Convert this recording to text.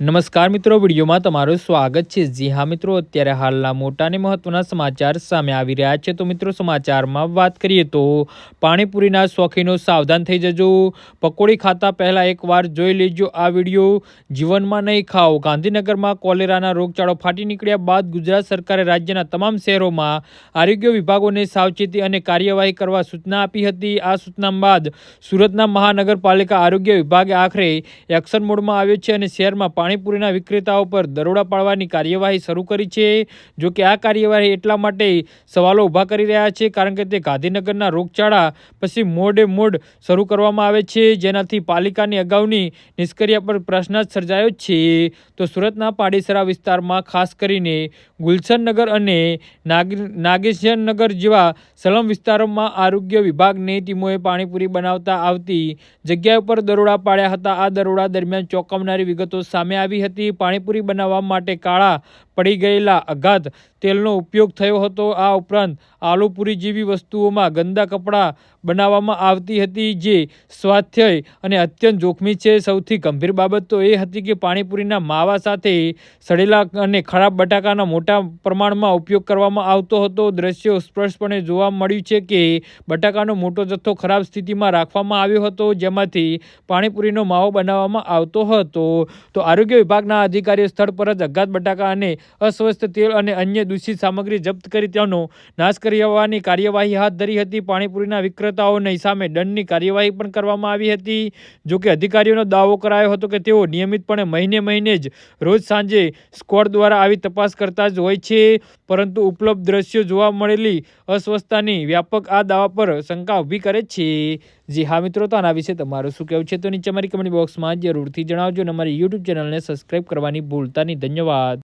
નમસ્કાર મિત્રો, વિડીયોમાં તમારું સ્વાગત છે. જી હા મિત્રો, અત્યારે હાલના મોટા અને મહત્વના સમાચાર સામે આવી રહ્યા છે. તો મિત્રો, સમાચારમાં વાત કરીએ તો પાણીપુરીના શોખીનો સાવધાન થઈ જજો. પકોડી ખાતા પહેલાં એકવાર જોઈ લેજો આ વીડિયો. જીવનમાં નહીં ખાઓ. ગાંધીનગરમાં કોલેરાના રોગચાળો ફાટી નીકળ્યા બાદ ગુજરાત સરકારે રાજ્યના તમામ શહેરોમાં આરોગ્ય વિભાગોને સાવચેતી અને કાર્યવાહી કરવા સૂચના આપી હતી. આ સૂચના બાદ સુરતના મહાનગરપાલિકા આરોગ્ય વિભાગે આખરે એક્શન મોડમાં આવ્યો છે અને શહેરમાં પાણીપુરીના વિક્રેતાઓ પર દરોડા પાડવાની કાર્યવાહી શરૂ કરી છે. જો કે આ કાર્યવાહી એટલા માટે સવાલો ઊભા કરી રહ્યા છે કારણ કે તે ગાંધીનગરના રોગચાળા પછી મોડે મોડ શરૂ કરવામાં આવે છે. જેનાથી પાલિકાની અગાઉની નિષ્ક્રિય પર પ્રશ્ન જ સર્જાયો છે. તો સુરતના પાડીસરા વિસ્તારમાં ખાસ કરીને ગુલશનનગર અને નાગ- નાગેશ્વરનગર જેવા સલમ વિસ્તારોમાં આરોગ્ય વિભાગની ટીમોએ પાણીપુરી બનાવતા આવતી જગ્યા ઉપર દરોડા પાડ્યા હતા. આ દરોડા દરમિયાન ચોંકાવનારી વિગતો સામે આવી હતી. પાણીપુરી બનાવવા માટે કાળા પડી ગયેલા અગાધ તેલનો ઉપયોગ થયો હતો. આ ઉપરાંત આલુપુરી જેવી વસ્તુઓમાં ગંદા કપડાં બનાવવામાં આવતી હતી જે સ્વાસ્થ્ય અને અત્યંત જોખમી છે. સૌથી ગંભીર બાબત તો એ હતી કે પાણીપુરીના માવા સાથે સડેલા અને ખરાબ બટાકાના મોટા પ્રમાણમાં ઉપયોગ કરવામાં આવતો હતો. દ્રશ્યો સ્પષ્ટપણે જોવા મળ્યું છે કે બટાકાનો મોટો જથ્થો ખરાબ સ્થિતિમાં રાખવામાં આવ્યો હતો, જેમાંથી પાણીપુરીનો માવો બનાવવામાં આવતો હતો. તો આરોગ્ય વિભાગના અધિકારીઓ સ્થળ પર જ અઘાત બટાકા અને અસ્વસ્થ તેલ અને અન્ય દૂષિત સામગ્રી જપ્ત કરી તેનો નાશ કરવાની કાર્યવાહી હાથ ધરી હતી. પાણીપુરીના વિક્રેતાઓની સામે દંડની કાર્યવાહી પણ કરવામાં આવી હતી. જો કે અધિકારીઓનો દાવો કરાયો હતો કે તેઓ નિયમિતપણે મહિને મહિને જ રોજ સાંજે સ્કવોડ દ્વારા આવી તપાસ કરતા જ હોય છે. પરંતુ ઉપલબ્ધ દ્રશ્યો જોવા મળેલી અસ્વસ્થતાની વ્યાપક આ દાવા પર શંકા ઊભી કરે છે. જી હા મિત્રો, તો આના વિશે તમારું શું કહેવું છે? તો નીચે અમારી કમેન્ટ બોક્સમાં જરૂરથી જણાવજો અને અમારી યુટ્યુબ ચેનલને સબસ્ક્રાઈબ કરવાની ભૂલતા નહીં ધન્યવાદ.